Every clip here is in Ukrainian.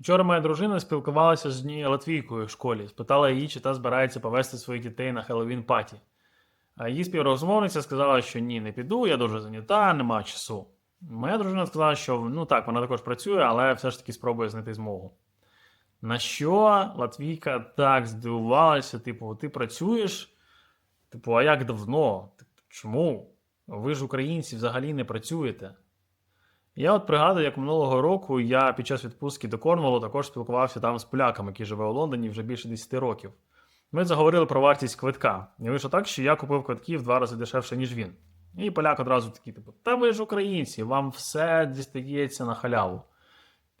Вчора моя дружина спілкувалася з однією латвійкою в школі, спитала її, чи та збирається повести своїх дітей на Хеллоуін паті. А її співрозмовниця сказала, що ні, не піду, я дуже зайнята, нема часу. Моя дружина сказала, що ну так, вона також працює, але все ж таки спробує знайти змогу. На що Латвійка так здивувалася, типу, ти працюєш? Типу, а як давно? Типу, Чому? Ви ж українці взагалі не працюєте. Я от пригадую, як минулого року я під час відпустки до Корнволу також спілкувався там з поляком, який живе у Лондоні вже більше 10 років. Ми заговорили про вартість квитка. І вийшло так, що я купив квитки в два рази дешевше, ніж він. І поляк одразу такий, типу, та ви ж українці, вам все дістається на халяву.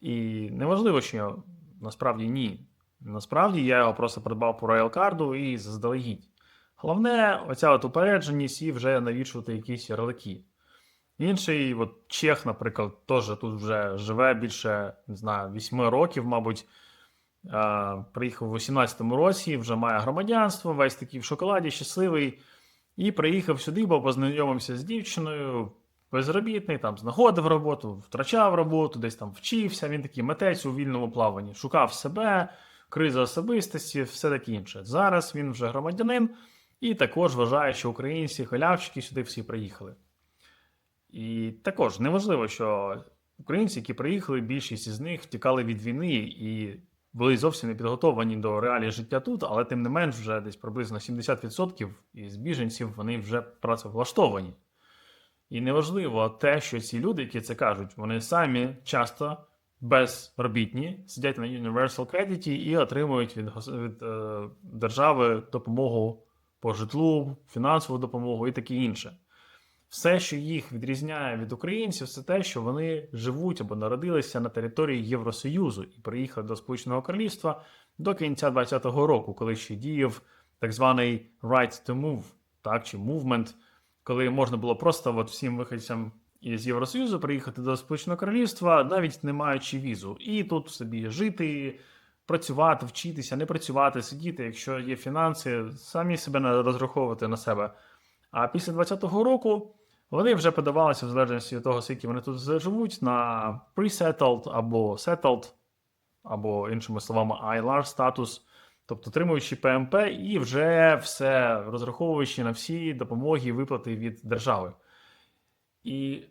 І неважливо, що насправді ні. Насправді я його просто придбав по Royal карду і заздалегідь. Головне, оця от упередженість і вже навішувати якісь ярлики. Інший, от Чех, наприклад, теж тут вже живе більше, не знаю, 8 років, мабуть. Приїхав у 18-му році, вже має громадянство, весь такий в шоколаді, щасливий. І приїхав сюди, бо познайомився з дівчиною, безробітний, там знаходив роботу, втрачав роботу, десь там вчився. Він такий митець у вільному плаванні, шукав себе, криза особистості, все таке інше. Зараз він вже громадянин і також вважає, що українці, халявчики сюди всі приїхали. І також неважливо, що українці, які приїхали, більшість із них втікали від війни і були зовсім не підготовані до реалій життя тут, але тим не менш, вже десь приблизно 70% із біженців вони вже працевлаштовані. І неважливо те, що ці люди, які це кажуть, вони самі часто безробітні, сидять на Universal Credit і отримують від, від е, держави допомогу по житлу, фінансову допомогу і таке інше. Все, що їх відрізняє від українців, це те, що вони живуть або народилися на території Євросоюзу і приїхали до Сполученого Королівства до кінця 20-го року, коли ще діяв так званий right to move, так, чи movement, коли можна було просто от всім виходцям із Євросоюзу приїхати до Сполученого Королівства, навіть не маючи візу, і тут собі жити, працювати, вчитися, не працювати, сидіти, якщо є фінанси, самі себе на- розраховувати на себе. А після 20-го року вони вже подавалися, в залежності від того, скільки вони тут живуть, на pre-settled або settled, або, іншими словами, ILR статус, тобто отримуючи ПМП і вже все розраховуючи на всі допомоги і виплати від держави. І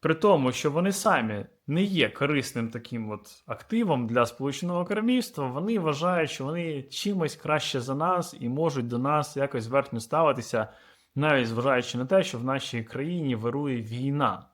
при тому, що вони самі не є корисним таким от активом для Сполученого Королівства, вони вважають, що вони чимось краще за нас і можуть до нас якось зверхньо ставитися, навіть зважаючи на те, що в нашій країні вирує війна.